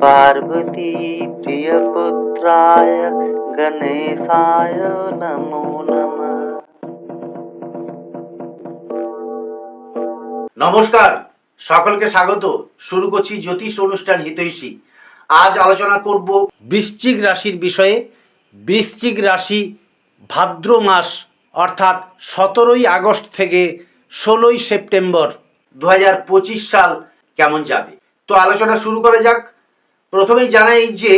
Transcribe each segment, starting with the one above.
पार्वती प्रियपुत्राय गणेशाय नमो नमः নমস্কার সকলকে স্বাগত শুরু করছি জ্যোতিষ অনুষ্ঠান হিতৈষী আজ আলোচনা করব বৃশ্চিক রাশির বিষয়ে বৃশ্চিক রাশি ভাদ্র মাস অর্থাৎ সতেরোই আগস্ট থেকে ষোলোই সেপ্টেম্বর দু সাল কেমন যাবে তো আলোচনা শুরু করা যাক প্রথমেই জানাই যে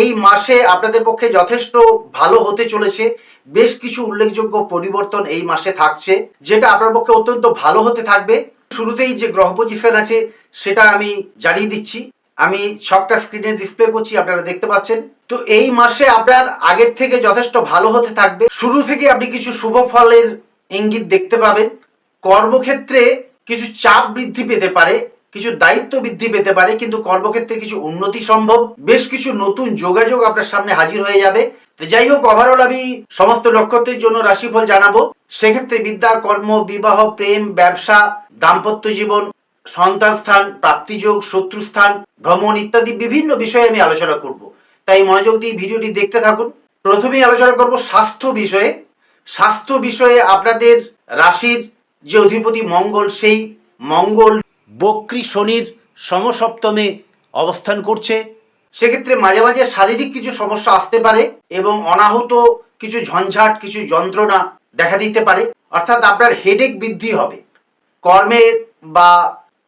এই মাসে আপনাদের পক্ষে যথেষ্ট ভালো হতে চলেছে। বেশ কিছু উল্লেখযোগ্য পরিবর্তন এই মাসে থাকছে, যেটা আপনার পক্ষে অত্যন্ত ভালো হতে থাকবে। শুরুতেই যে গ্রহ পজিশন আছে, সেটা আমি জানিয়ে দিচ্ছি। আমি ছকটা স্ক্রিনে ডিসপ্লে করছি, আপনারা দেখতে পাচ্ছেন। তো এই মাসে আপনার আগের থেকে যথেষ্ট ভালো হতে থাকবে। শুরু থেকে আপনি কিছু শুভ ফলের ইঙ্গিত দেখতে পাবেন। কর্মক্ষেত্রে কিছু চাপ বৃদ্ধি পেতে পারে। কিছু দায়িত্ব বৃদ্ধি পেতে পারে, কিন্তু কর্মক্ষেত্রে কিছু উন্নতি সম্ভব। বেশ কিছু নতুন যোগাযোগ আপনার সামনে হাজির হয়ে যাবে। তো যাই হোক ওভারঅল আমি সমস্ত নক্ষত্রের জন্য রাশিফল জানাব। সেক্ষেত্রে বিদ্যা, কর্ম, বিবাহ, প্রেম, ব্যবসা, দাম্পত্য জীবন, সন্তান স্থান, প্রাপ্তিযোগ শত্রুস্থান ভ্রমণ ইত্যাদি বিভিন্ন বিষয়ে আমি আলোচনা করব। তাই মনোযোগ দিয়ে ভিডিওটি দেখতে থাকুন। প্রথমেই আলোচনা করব স্বাস্থ্য বিষয়ে। স্বাস্থ্য বিষয়ে আপনাদের রাশির যে অধিপতি মঙ্গল, সেই মঙ্গল বক্রী শনির সমসপ্তমে অবস্থান করছে। সেক্ষেত্রে মাঝে মাঝে শারীরিক কিছু সমস্যা আসতে পারে এবং অনাহত কিছু ঝঞ্ঝাট, কিছু যন্ত্রণা দেখা দিতে পারে। অর্থাৎ আপনার হেডেক বৃদ্ধি হবে। কর্মে বা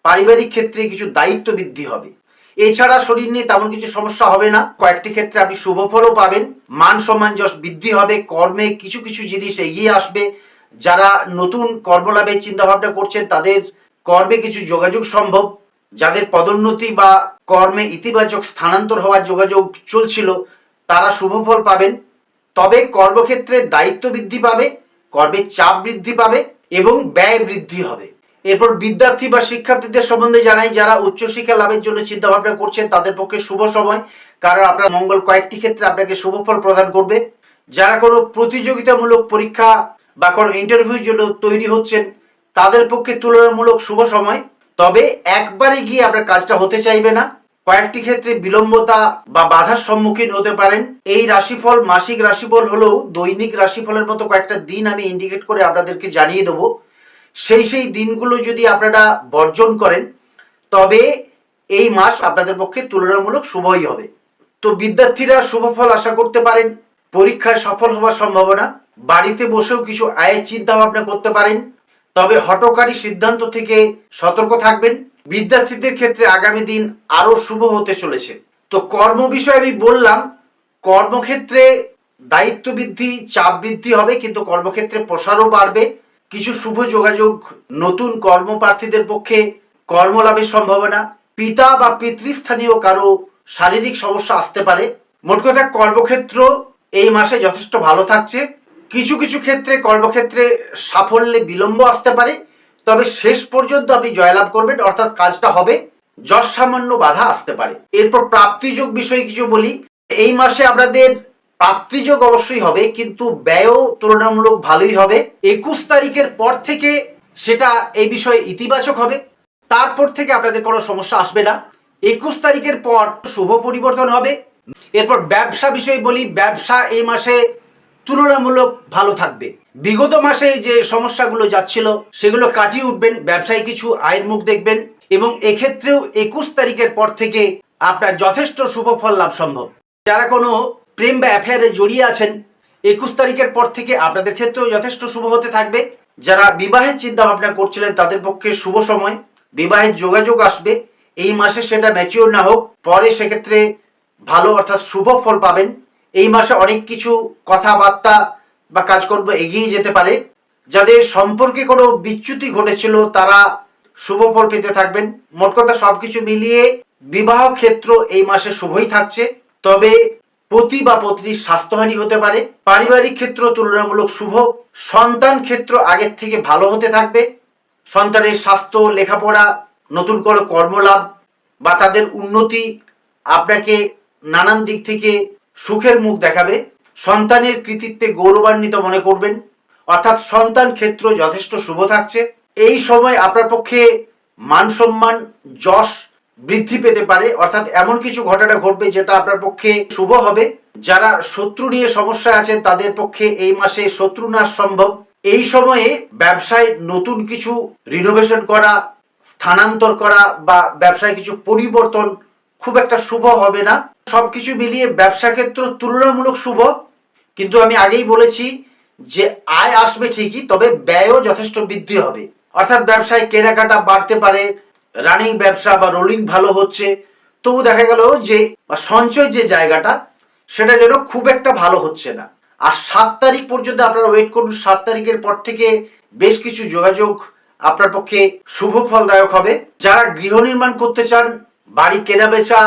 পারিবারিক ক্ষেত্রে কিছু দায়িত্ব বৃদ্ধি হবে। এছাড়া শরীর নিয়ে তেমন কিছু সমস্যা হবে না। কয়েকটি ক্ষেত্রে আপনি শুভ ফলও পাবেন। মান সম্মান যশ বৃদ্ধি হবে। কর্মে কিছু কিছু জিনিস এগিয়ে আসবে। যারা নতুন কর্মলাভের চিন্তা ভাবনা করছেন, তাদের কর্মে কিছু যোগাযোগ সম্ভব, যাদের পদোন্নতি বা কর্মে ইতিবাচক স্থানান্তর হওয়ার যোগাযোগ চলছিল, তারা শুভ ফল পাবেন। তবে কর্মক্ষেত্রে দায়িত্ব বৃদ্ধি পাবে কর্মের চাপ বৃদ্ধি পাবে এবং ব্যয় বৃদ্ধি হবে। এরপর বিদ্যার্থী বা শিক্ষার্থীদের সম্বন্ধে জানাই, যারা উচ্চশিক্ষা লাভের জন্য চিন্তা ভাবনা করছেন তাদের পক্ষে শুভ সময়, কারণ আপনার মঙ্গল কয়েকটি ক্ষেত্রে আপনাকে শুভ ফল প্রদান করবে। যারা কোনো প্রতিযোগিতামূলক পরীক্ষা বা কোনো ইন্টারভিউর জন্য তৈরি হচ্ছেন তাদের পক্ষে তুলনামূলক শুভ সময়। তবে একবারে গিয়ে আপনার কাজটা হতে চাইবে না। কয়েকটি ক্ষেত্রে বিলম্বতা বা বাধার সম্মুখীন হতে পারেন। এই রাশিফল মাসিক রাশিফল হলেও দৈনিক রাশিফলের মতো কয়েকটা দিন আমি ইন্ডিকেট করে আপনাদেরকে জানিয়ে দেবো। সেই সেই দিনগুলো যদি আপনারা বর্জন করেন, তবে এই মাস আপনাদের পক্ষে তুলনামূলক শুভই হবে। তো বিদ্যার্থীরা শুভ ফল আশা করতে পারেন, পরীক্ষায় সফল হওয়ার সম্ভাবনা, বাড়িতে বসেও কিছু আয়ের চিন্তা ভাবনা করতে পারেন তবে হটকারী সিদ্ধান্ত থেকে সতর্ক থাকবেন। বিদ্যার্থীদের ক্ষেত্রে আগামী দিন আরও শুভ হতে চলেছে। তো কর্ম বিষয়ে আমি বললাম, কর্মক্ষেত্রে দায়িত্ব বৃদ্ধি চাপ বৃদ্ধি হবে, কিন্তু কর্মক্ষেত্রে প্রসারও বাড়বে। কিছু শুভ যোগাযোগ, নতুন কর্মপ্রার্থীদের পক্ষে কর্মলাভের সম্ভাবনা। পিতা বা পিতৃস্থানীয় কারও শারীরিক সমস্যা আসতে পারে। মোট কথা, কর্মক্ষেত্র এই মাসে যথেষ্ট ভালো থাকছে। কিছু কিছু ক্ষেত্রে, কর্মক্ষেত্রে সাফল্যে বিলম্ব আসতে পারে, তবে শেষ পর্যন্ত আপনি জয়লাভ করবেন, অর্থাৎ কাজটা হবে যশ সামান্য বাধা আসতে পারে। এরপর প্রাপ্তিযোগ বিষয়ে কিছু বলি। এই মাসে আপনাদের প্রাপ্তিযোগ অবশ্যই হবে, কিন্তু ব্যয়ও তুলনামূলক ভালোই হবে। একুশ তারিখের পর থেকে সেটা এই বিষয়ে ইতিবাচক হবে। তারপর থেকে আপনাদের কোনো সমস্যা আসবে না। একুশ তারিখের পর শুভ পরিবর্তন হবে। এরপর ব্যবসা বিষয়ে বলি, ব্যবসা এই মাসে তুলনামূলক ভালো থাকবে। বিগত মাসে যে সমস্যাগুলো যাচ্ছিল, সেগুলো কাটিয়ে উঠবেন, ব্যবসায় কিছু আয়ের মুখ দেখবেন এবং এক্ষেত্রেও একুশ তারিখের পর থেকে আপনার যথেষ্ট শুভ ফল লাভ সম্ভব। যারা কোনো প্রেম বা অ্যাফেয়ারে জড়িয়ে আছেন, একুশ তারিখের পর থেকে আপনাদের ক্ষেত্রেও যথেষ্ট শুভ হতে থাকবে। যারা বিবাহের চিন্তা ভাবনা করছিলেন, তাদের পক্ষে শুভ সময়। বিবাহের যোগাযোগ আসবে। এই মাসে সেটা ম্যাচিওর না হোক, পরে সেক্ষেত্রে ভালো অর্থাৎ শুভ ফল পাবেন। এই মাসে অনেক কিছু কথাবার্তা বা কাজকর্ম এগিয়ে যেতে পারে। যাদের সম্পর্কে কোনো বিচ্যুতি ঘটেছিল, তারা শুভ ফল পেতে থাকবেন। মোট কথা সবকিছু মিলিয়ে বিবাহ ক্ষেত্র এই মাসে শুভই থাকছে। তবে পতি বা পত্নীর স্বাস্থ্যহানি হতে পারে। পারিবারিক ক্ষেত্র তুলনামূলক শুভ। সন্তান ক্ষেত্র আগের থেকে ভালো হতে থাকবে। সন্তানের স্বাস্থ্য, লেখাপড়া, নতুন করে কর্মলাভ বা তাদের উন্নতি আপনাকে নানান দিক থেকে সুখের মুখ দেখাবে, সন্তানের কৃতিত্বে গৌরবান্বিত মনে করবেন, অর্থাৎ সন্তান ক্ষেত্র যথেষ্ট শুভ থাকছে। এই সময় আপনার পক্ষে মান সম্মান, যশ বৃদ্ধি পেতে পারে, অর্থাৎ এমন কিছু ঘটনা ঘটবে যেটা আপনার পক্ষে শুভ হবে। যারা শত্রু নিয়ে সমস্যা আছেন, তাদের পক্ষে এই মাসে শত্রু নাশ সম্ভব। এই সময়ে ব্যবসায় নতুন কিছু রিনোভেশন করা, স্থানান্তর করা বা ব্যবসায় কিছু পরিবর্তন খুব একটা শুভ হবে না। সবকিছু মিলিয়ে ব্যবসা ক্ষেত্র তুলনামূলক শুভ। কিন্তু আমি আগেই বলেছি যে আয় আসবে ঠিকই, তবে ব্যয়ও যথেষ্ট বৃদ্ধি হবে। অর্থাৎ ব্যবসায় কেনাকাটা বাড়তে পারে রানিং ব্যবসা বা রোলিং ভালো হচ্ছে। তবু দেখা গেল যে সঞ্চয় যে জায়গাটা, সেটা যেন খুব একটা ভালো হচ্ছে না। আর সাত তারিখ পর্যন্ত আপনারা ওয়েট করুন, সাত তারিখের পর থেকে বেশ কিছু যোগাযোগ আপনার পক্ষে শুভ ফলদায়ক হবে। যারা গৃহ নির্মাণ করতে চান বাড়ি কেনা বেচা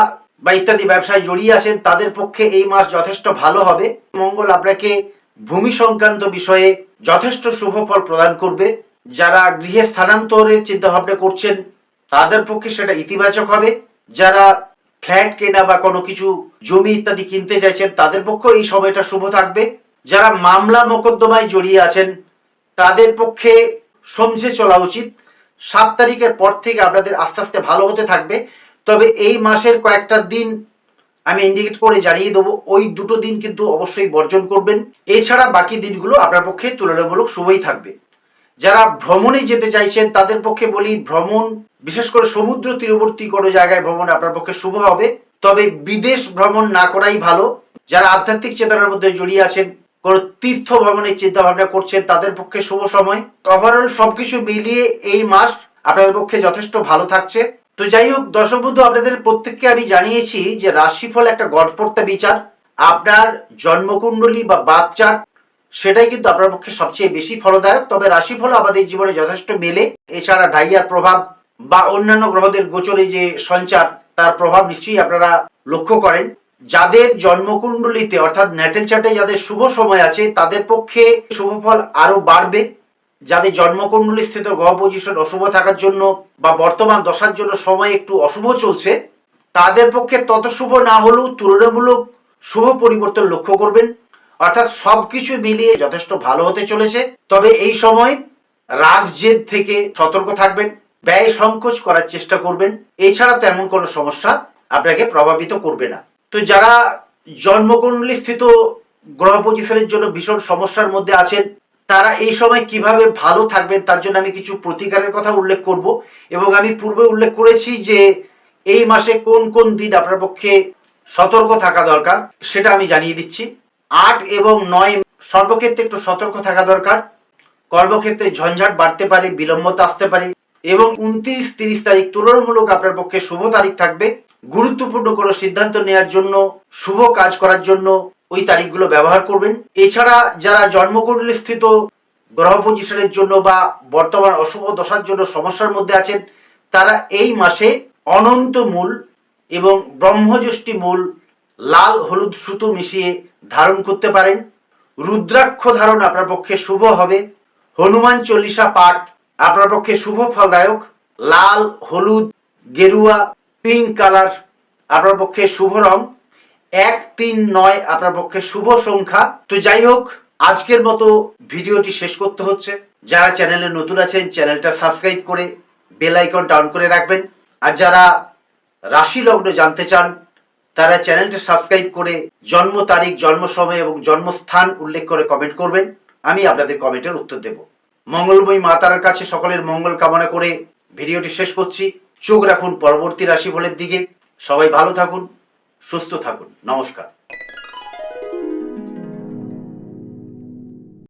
বা ইত্যাদি ব্যবসায় জড়িয়ে আছেন, তাদের পক্ষে এই মাস যথেষ্ট ভালো হবে। মঙ্গল আপনাকে ভূমি সংক্রান্ত বিষয়ে যথেষ্ট শুভ ফল প্রদান করবে। যারা গৃহে স্থানান্তরের চিন্তা ভাবনা করছেন, তাদের পক্ষে সেটা ইতিবাচক হবে। যারা ফ্ল্যাট কেনা বা কোনো কিছু, জমি ইত্যাদি কিনতে চাইছেন, তাদের পক্ষে এই সময়টা শুভ থাকবে। যারা মামলা মোকদ্দমায় জড়িয়ে আছেন, তাদের পক্ষে সমঝে চলা উচিত। সাত তারিখের পর থেকে আপনাদের আস্তে আস্তে ভালো হতে থাকবে। তবে এই মাসের কয়েকটা দিন আমি ইন্ডিকেট করে জানিয়ে দেবো। ওই দুটো দিন কিন্তু অবশ্যই বর্জন করবেন। এছাড়া বাকি দিনগুলো আপনার পক্ষে তুলনামূলক শুভই থাকবে। যারা ভ্রমণে যেতে চাইছেন, তাদের পক্ষে বলি ভ্রমণ, বিশেষ করে সমুদ্র তীরবর্তী কোনো জায়গায় ভ্রমণ আপনার পক্ষে শুভ হবে। তবে বিদেশ ভ্রমণ না করাই ভালো। যারা আধ্যাত্মিক চেতনার মধ্যে জড়িয়ে আছেন, কোনো তীর্থ ভ্রমণের চিন্তা ভাবনা করছেন, তাদের পক্ষে শুভ সময়। ওভারঅল সবকিছু মিলিয়ে এই মাস আপনাদের পক্ষে যথেষ্ট ভালো থাকছে। তো যাই হোক, দর্শক বন্ধু, আপনাদের প্রত্যেককে আমি জানিয়েছি যে রাশিফল একটা গড়পড়তা বিচার। আপনার জন্মকুণ্ডলী বা বাচ্চার সেটাই কিন্তু আপনার পক্ষে সবচেয়ে বেশি ফলদায়ক। তবে রাশিফল আমাদের জীবনে যথেষ্ট মেলে। এছাড়া ডাইয়ার প্রভাব বা অন্যান্য গ্রহদের গোচরে যে সঞ্চার, তার প্রভাব নিশ্চয়ই আপনারা লক্ষ্য করেন। যাদের জন্মকুণ্ডলিতে, অর্থাৎ ন্যাটেল চার্টে যাদের শুভ সময় আছে, তাদের পক্ষে শুভ ফল আরও বাড়বে। যাদের জন্মকুণ্ডলী স্থিত গ্রহ পজিশন অশুভ থাকার জন্য বা বর্তমান দশার জন্য সময় একটু অশুভ চলছে, তাদের পক্ষে তত শুভ না হলেও তুলনামূলক শুভ পরিবর্তন লক্ষ্য করবেন। অর্থাৎ সবকিছু মিলিয়ে যথেষ্ট ভালো হতে চলেছে। তবে এই সময় রাগ জেদ থেকে সতর্ক থাকবেন, ব্যয় সংকোচ করার চেষ্টা করবেন। এছাড়া তেমন কোনো সমস্যা আপনাকে প্রভাবিত করবে না। তো যারা জন্মকুণ্ডলী স্থিত গ্রহ পজিশনের জন্য ভীষণ সমস্যার মধ্যে আছেন তারা এই সময় কীভাবে ভালো থাকবেন তার জন্য আমি কিছু প্রতিকারের কথা উল্লেখ করব এবং আমি পূর্বে উল্লেখ করেছি যে এই মাসে কোন কোন দিন আপনার পক্ষে সতর্ক থাকা দরকার সেটা আমি জানিয়ে দিচ্ছি। আট এবং নয় সর্বক্ষেত্রে একটু সতর্ক থাকা দরকার। কর্মক্ষেত্রে ঝঞ্ঝাট বাড়তে পারে, বিলম্বতা আসতে পারে এবং উনত্রিশ তিরিশ তারিখ তুলনামূলক আপনার পক্ষে শুভ তারিখ থাকবে। গুরুত্বপূর্ণ কোনো সিদ্ধান্ত নেওয়ার জন্য, শুভ কাজ করার জন্য ওই তারিখগুলো ব্যবহার করবেন। এছাড়া যারা জন্মকুণ্ডলী স্থিত গ্রহ পজিশনের জন্য বা বর্তমান অশুভ দশার জন্য সমস্যার মধ্যে আছেন, তারা এই মাসে অনন্ত মূল এবং ব্রহ্মযষ্টি মূল লাল হলুদ সুতো মিশিয়ে ধারণ করতে পারেন। রুদ্রাক্ষ ধারণ আপনার পক্ষে শুভ হবে। হনুমান চল্লিশা পাঠ আপনার পক্ষে শুভ ফলদায়ক। লাল, হলুদ, গেরুয়া, পিঙ্ক কালার আপনার পক্ষে শুভ রং। এক তিন নয় আপনার পক্ষে শুভ সংখ্যা। তো যাই হোক, আজকের মতো ভিডিওটি শেষ করতে হচ্ছে। যারা চ্যানেলে নতুন আছেন, চ্যানেলটা সাবস্ক্রাইব করে বেল আইকন ডাউন করে রাখবেন। আর যারা রাশি লগ্ন জানতে চান, তারা চ্যানেলটা সাবস্ক্রাইব করে জন্ম তারিখ, জন্ম সময় এবং জন্মস্থান উল্লেখ করে কমেন্ট করবেন। আমি আপনাদের কমেন্টের উত্তর দেব। মঙ্গলময়ী মাতার কাছে সকলের মঙ্গল কামনা করে ভিডিওটি শেষ করছি। চোখ রাখুন পরবর্তী রাশি রাশিফলের দিকে। সবাই ভালো থাকুন। সুস্থ থাকুন। নমস্কার।